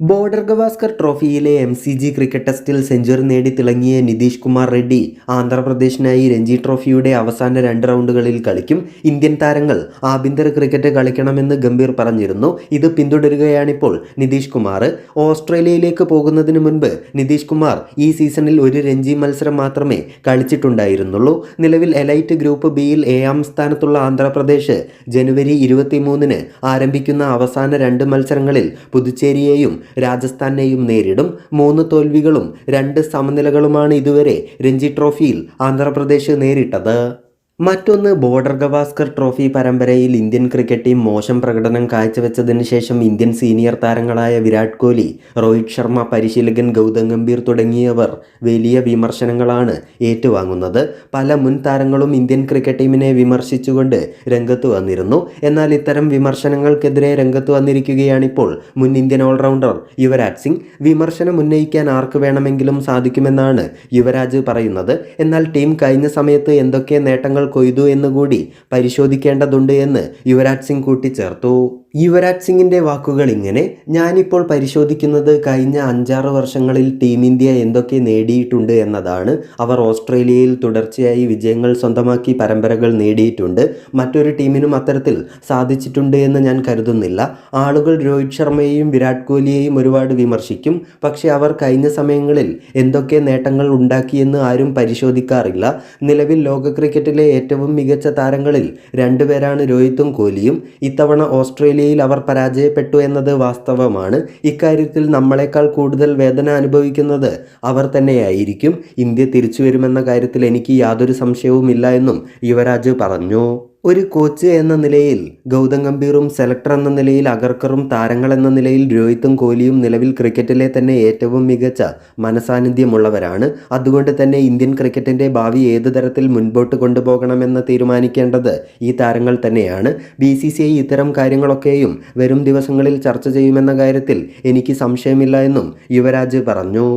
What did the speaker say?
Border Gavaskar ട്രോഫിയിലെ M C G cricket ടെസ്റ്റിൽ century നേടി തിളങ്ങിയ നിതീഷ് കുമാർ റെഡ്ഡി ആന്ധ്രാപ്രദേശിനായി രഞ്ജി ട്രോഫിയുടെ അവസാന രണ്ട് റൗണ്ടുകളിൽ കളിക്കും. ഇന്ത്യൻ താരങ്ങൾ ആഭ്യന്തര ക്രിക്കറ്റ് കളിക്കണമെന്ന് ഗംഭീർ പറഞ്ഞിരുന്നു. ഇത് പിന്തുടരുകയാണിപ്പോൾ നിതീഷ് കുമാർ. ഓസ്ട്രേലിയയിലേക്ക് പോകുന്നതിന് മുൻപ് നിതീഷ് കുമാർ ഈ സീസണിൽ ഒരു രഞ്ജി മത്സരം മാത്രമേ കളിച്ചിട്ടുണ്ടായിരുന്നുള്ളൂ. നിലവിൽ എലൈറ്റ് ഗ്രൂപ്പ് ബിയിൽ ഏഴാം സ്ഥാനത്തുള്ള ആന്ധ്രാപ്രദേശ് ജനുവരി ഇരുപത്തിമൂന്നിന് ആരംഭിക്കുന്ന അവസാന രണ്ട് മത്സരങ്ങളിൽ പുതുച്ചേരിയെയും രാജസ്ഥാനെയും നേരിടും. മൂന്ന് തോൽവികളും രണ്ട് സമനിലകളുമാണ് ഇതുവരെ രഞ്ജി ട്രോഫിയിൽ ആന്ധ്രാപ്രദേശ് നേരിട്ടത്. മറ്റൊന്ന് ബോർഡർ ഗവാസ്കർ ട്രോഫി പരമ്പരയിൽ ഇന്ത്യൻ ക്രിക്കറ്റ് ടീം മോശം പ്രകടനം കാഴ്ചവെച്ചതിന് ശേഷം ഇന്ത്യൻ സീനിയർ താരങ്ങളായ വിരാട് കോഹ്ലി രോഹിത് ശർമ്മ പരിശീലകൻ ഗൗതം ഗംഭീർ തുടങ്ങിയവർ വലിയ വിമർശനങ്ങളാണ് ഏറ്റുവാങ്ങുന്നത്. പല മുൻ താരങ്ങളും ഇന്ത്യൻ ക്രിക്കറ്റ് ടീമിനെ വിമർശിച്ചുകൊണ്ട് രംഗത്ത് വന്നിരുന്നു. എന്നാൽ ഇത്തരം വിമർശനങ്ങൾക്കെതിരെ രംഗത്ത് വന്നിരിക്കുകയാണിപ്പോൾ മുൻ ഇന്ത്യൻ ഓൾറൗണ്ടർ യുവരാജ് സിംഗ്. വിമർശനം ഉന്നയിക്കാൻ ആർക്ക് വേണമെങ്കിലും സാധിക്കുമെന്നാണ് യുവരാജ് പറയുന്നത്. എന്നാൽ ടീം കഴിഞ്ഞ സമയത്ത് എന്തൊക്കെ നേട്ടങ്ങൾ കൊയ്തു എന്നുകൂടി പരിശോധിക്കേണ്ടതുണ്ട് എന്ന് യുവരാജ് സിംഗ് കൂട്ടിച്ചേർത്തു. യുവരാജ് സിംഗിന്റെ വാക്കുകൾ ഇങ്ങനെ ഞാനിപ്പോൾ പരിശോധിക്കുന്നത് കഴിഞ്ഞ അഞ്ചാറ് വർഷങ്ങളിൽ ടീം ഇന്ത്യ എന്തൊക്കെ നേടിയിട്ടുണ്ട് എന്നതാണ്. അവർ ഓസ്ട്രേലിയയിൽ തുടർച്ചയായി വിജയങ്ങൾ സ്വന്തമാക്കി പരമ്പരകൾ നേടിയിട്ടുണ്ട്. മറ്റൊരു ടീമിനും അത്തരത്തിൽ സാധിച്ചിട്ടുണ്ട് എന്ന് ഞാൻ കരുതുന്നില്ല. ആളുകൾ രോഹിത് ശർമ്മയെയും വിരാട് കോഹ്ലിയെയും ഒരുപാട് വിമർശിക്കും. പക്ഷേ അവർ കഴിഞ്ഞ സമയങ്ങളിൽ എന്തൊക്കെ നേട്ടങ്ങൾ ഉണ്ടാക്കിയെന്ന് ആരും പരിശോധിക്കാറില്ല. നിലവിൽ ലോക ക്രിക്കറ്റിലെ ഏറ്റവും മികച്ച താരങ്ങളിൽ രണ്ടുപേരാണ് രോഹിത്തും കോഹ്ലിയും. ഇത്തവണ ഓസ്ട്രേലിയയിൽ അവർ പരാജയപ്പെട്ടു എന്നത് വാസ്തവമാണ്. ഇക്കാര്യത്തിൽ നമ്മളെക്കാൾ കൂടുതൽ വേദന അനുഭവിക്കുന്നത് അവർ തന്നെയായിരിക്കും. ഇന്ത്യ തിരിച്ചു വരുമെന്ന കാര്യത്തിൽ എനിക്ക് യാതൊരു സംശയവുമില്ല എന്നും യുവരാജ് പറഞ്ഞു. ഒരു കോച്ച് എന്ന നിലയിൽ ഗൗതം ഗംഭീറും സെലക്ടർ എന്ന നിലയിൽ അഗർക്കറും താരങ്ങൾ എന്ന നിലയിൽ രോഹിത്തും കോഹ്ലിയും നിലവിൽ ക്രിക്കറ്റിലെ തന്നെ ഏറ്റവും മികച്ച മനസാന്നിധ്യമുള്ളവരാണ്. അതുകൊണ്ട് തന്നെ ഇന്ത്യൻ ക്രിക്കറ്റിന്റെ ഭാവി ഏത് തരത്തിൽ മുൻപോട്ട് കൊണ്ടുപോകണമെന്ന് തീരുമാനിക്കേണ്ടത് ഈ താരങ്ങൾ തന്നെയാണ്. ബി സി സി ഐ ഇത്തരം കാര്യങ്ങളൊക്കെയും വരും ദിവസങ്ങളിൽ ചർച്ച ചെയ്യുമെന്ന കാര്യത്തിൽ എനിക്ക് സംശയമില്ല എന്നും യുവരാജ് പറഞ്ഞു.